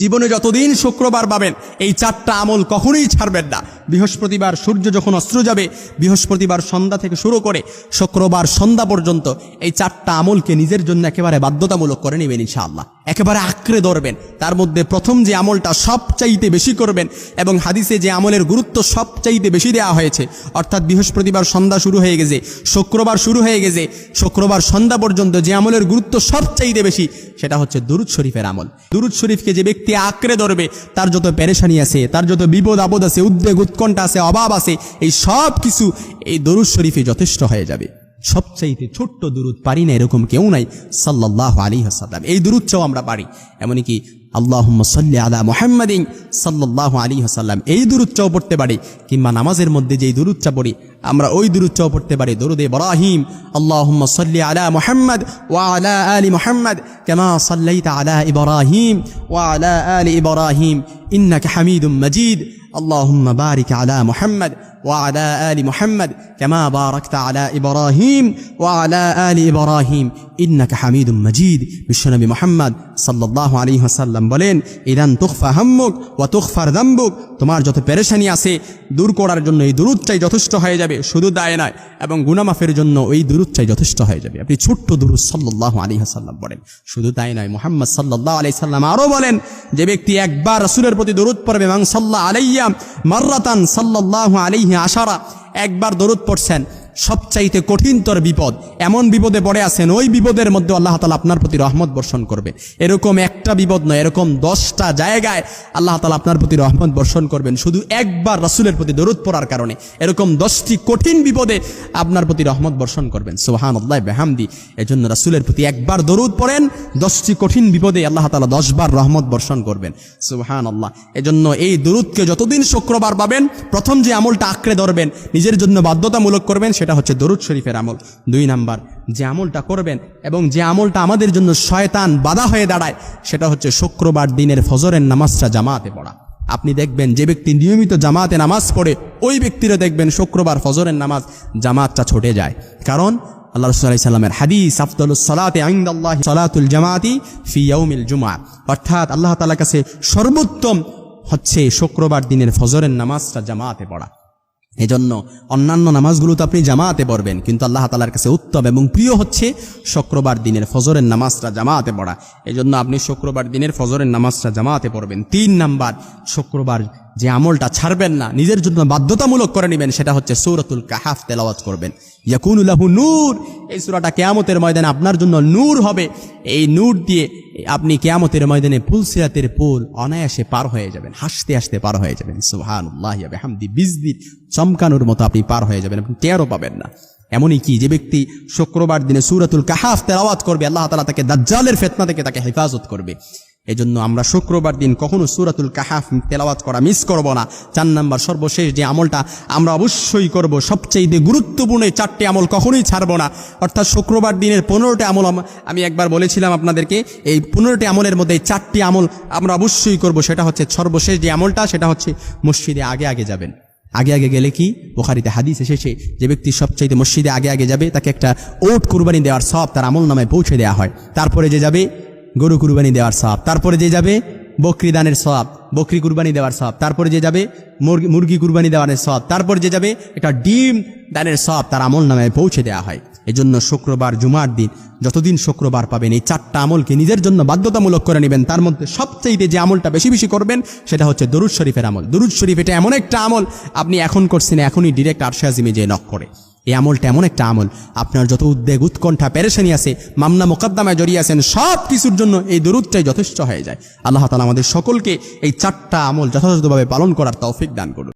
জীবনে যতদিন শুক্রবার পাবেন, এই চারটা আমল কখনোই ছাড়বেন না। বৃহস্পতিবার সূর্য যখন অস্ত্র যাবে, বৃহস্পতিবার সন্ধ্যা থেকে শুরু করে শুক্রবার সন্ধ্যা পর্যন্ত এই চারটা আমলকে নিজের জন্য একেবারে বাধ্যতামূলক করে নেবেন ইনশাআল্লাহ। একেবারে আঁকড়ে ধরবেন। তার মধ্যে প্রথম যে আমলটা সবচাইতে বেশি করবেন এবং হাদিসে যে আমলের গুরুত্ব সবচাইতে বেশি দেওয়া হয়েছে, অর্থাৎ বৃহস্পতিবার সন্ধ্যা শুরু হয়ে গেছে, শুক্রবার শুরু হয়ে গেছে, শুক্রবার সন্ধ্যা পর্যন্ত যে আমলের গুরুত্ব সবচাইতে বেশি, সেটা হচ্ছে দুরুদ শরীফের আমল। দুরুদ শরীফকে যে ব্যক্তি আঁকড়ে ধরবে, তার যত পেরেশানি আছে, তার যত বিপদ আপদ আছে, উদ্বেগ, উৎকণ্ঠা আছে, অভাব আছে, এই সব কিছু এই দরুদ শরীফে যথেষ্ট হয়ে যাবে। সবচেয়ে ছোট্ট দূরত পারি না, এরকম কেউ নাই সাল্লাহ আলী হাসাল্লাম এই দুরুদটাও আমরা পারি। এমনকি আল্লাহ সাল্লি আলা মোহাম্মদিন সাল্লাহ আলী হাসাল্লাম এই দুরুদটাও পড়তে পারি, কিংবা নামাজের মধ্যে যেই দুরুদটা পড়ি, আমরা ওই দুরুদটাও পড়তে পারি, দরুদে বরাহিম আল্লাহ সাল্লি আলা মোহাম্মদ ওয়া আলা আলী মোহাম্মদ, কেমা সাল্লাইতা আলা ইবরাহিম ওয়া আলা আলী ইবরাহিম, ইন্নাক হামিদুম মজিদ আল্লাহ বারিক আলা মোহাম্মদ وعلى آل محمد كما باركت على إبراهيم وعلى آل إبراهيم إنك حميد مجيد বিশ্বনবী মোহাম্মদ সাল্লাল্লাহু আলাইহি ওয়াসাল্লাম বলেন ইদান তুখফা হাম্মুক ওয়া তুখফার যামবুক তোমার যত পেরেশানি আছে দূর করার জন্য এই দুরুদটাই যথেষ্ট হয়ে যাবে শুধু দায় নয় এবং গুনামাফের জন্য ওই দুরুদটাই যথেষ্ট হয়ে যাবে আপনি ছোট্ট দুরুদ সাল্লাল্লাহু আলাইহি ওয়াসাল্লাম বলেন শুধু তাই নয় মোহাম্মদ সাল্লাল্লাহু আলাইহি সাল্লাম আরো বলেন যে ব্যক্তি একবার রসুলের প্রতি দরুদ পড়বে এবং আলাইয়া মার্রাতান সাল্লাহ আলাইহি আশারা, একবার দরুদ পড়ছেন। সবচাইতে কঠিনতর বিপদ। এমন বিপদে পড়ে আছেন, ওই বিপদের মধ্যে আল্লাহ তালা আপনার প্রতি রহমত বর্ষণ করবে। এরকম একটা বিপদ নয়, এরকম দশটা জায়গায় আল্লাহ তালা আপনার প্রতি রহমত বর্ষণ করবেন। শুধু একবার রাসুলের প্রতি দরুদ পড়ার কারণে। এরকম দশটি কঠিন বিপদে আপনার প্রতি রহমত বর্ষণ করবেন। সোহান আল্লাহ বেহামদি। এজন্য রাসুলের প্রতি একবার দরুদ পড়েন, দশটি কঠিন বিপদে আল্লাহ তালা দশবার রহমত বর্ষণ করবেন। সোহান আল্লাহ এজন্য এই দরুদকে যতদিন শুক্রবার পাবেন, প্রথম যে আমলটা আঁকড়ে ধরবেন, নিজের জন্য বাধ্যতামূলক করবেন সেটা হচ্ছে দরুদ শরীফের আমল। দুই নাম্বার, যে আমলটা করবেন এবং যে আমলটা আমাদের জন্য শয়তান বাধা হয়ে দাঁড়ায়, সেটা হচ্ছে শুক্রবার দিনের ফজরের নামাজটা জামাতে পড়া। আপনি দেখবেন যে ব্যক্তি নিয়মিত জামাতে নামাজ পড়ে, ওই ব্যক্তিরা দেখবেন শুক্রবার ফজরের নামাজ জামাতটা ছুটে যায়। কারণ আল্লাহ রসুল্লাহ সাল্লামের হাদিস আফদুল সালাতে আইন্দাল্লাহ সালাতুল জামাতি ফি ইয়াউমিল জুমা অর্থাৎ আল্লাহ তাআলার কাছে সর্বোত্তম হচ্ছে শুক্রবার দিনের ফজরের নামাজটা জামাতে পড়া। এজন্য অন্যান্য নামাজগুলো তো আপনি জামাতে পড়বেন, কিন্তু আল্লাহ তালার কাছে উত্তম এবং প্রিয় হচ্ছে শুক্রবার দিনের ফজরের নামাজটা জামাতে পড়া। এজন্য আপনি শুক্রবার দিনের ফজরের নামাজটা জামাতে পড়বেন। তিন নাম্বার, শুক্রবার যে আমলটা ছাড়বেন না, নিজের জন্য বাধ্যতামূলক করে নেবেন, সেটা হচ্ছে সৌরতুল কাহাফ তেলাওয়াত করবেন। ইয়াকুনুল্লাহু নূর, এই সুরাটা কেয়ামতের ময়দানে আপনার জন্য নূর হবে। এই নূর দিয়ে আপনি কেয়ামতের ময়দানে পুলসিরাতের পুল অনায়াসে পার হয়ে যাবেন, হাসতে হাসতে পার হয়ে যাবেন। সুবহানাল্লাহ হামদি বিজদির চমকানোর মতো আপনি পার হয়ে যাবেন আপনি টেরও পাবেন না। এমনই কি, যে ব্যক্তি শুক্রবার দিনে সুরাতুল কাহাফ তেলাওয়াত করবে, আল্লাহ তালা তাকে দাজ্জালের ফেতনা থেকে তাকে হেফাজত করবে। এজন্য আমরা শুক্রবার দিন কখনো সুরাতুল কাহাফ তেলাওয়াত করা মিস করব না। চার নাম্বার সর্বশেষ যে আমলটা আমরা অবশ্যই করব। সবচেয়ে গুরুত্বপূর্ণ এই চারটি আমল কখনোই ছাড়বো না। অর্থাৎ শুক্রবার দিনের পনেরোটি আমল আম- একবার বলেছিলাম আপনাদেরকে, এই পনেরোটি আমলের মধ্যে এই চারটি আমল আমরা অবশ্যই করব। সেটা হচ্ছে সর্বশেষ যে আমলটা, সেটা হচ্ছে মসজিদে আগে আগে যাবেন। আগে আগে গেলে কি? বোখারিতে হাদিস এসেছে, যে ব্যক্তি সবচাইতে মসজিদে আগে আগে যাবে, তাকে একটা ওট কুরবানি দেওয়ার সব তার আমল নামে পৌঁছে দেওয়া হয়। তারপরে যে যাবে গরু কুরবানি দেওয়ার সব তারপরে যে যাবে বকরি দানের সব বকরি কুরবানি দেওয়ার সব তারপরে যে যাবে মুরগি মুরগি কুরবানি দেওয়ার সব তারপর যে যাবে একটা ডিম দানের সব তার আমল নামে পৌঁছে দেওয়া হয়। এজন্য শুক্রবার, জুমার দিন যতদিন শুক্রবার পাবেন, এই চারটা আমলকে নিজের জন্য বাধ্যতামূলক করে নেবেন। তার মধ্যে সবচাইতে যে আমলটা বেশি বেশি করবেন, সেটা হচ্ছে দরুদ শরীফের আমল। দরুদ শরীফ এটা এমন একটা আমল, আপনি এখন করছেন, এখনই ডিরেক্ট আরশে যে নক করে। এই আমলটা এমন একটা আমল। আপনার যত উদ্বেগ, উৎকণ্ঠা, পেরেশানি আছে, মামলা, মোকদ্দমায় জড়িয়ে আছেন, সব কিছুর জন্য এই দরুদটাই যথেষ্ট হয়ে যায়। আল্লাহ তালা আমাদের সকলকে এই চারটা আমল যথাযথভাবে পালন করার তৌফিক দান করুন।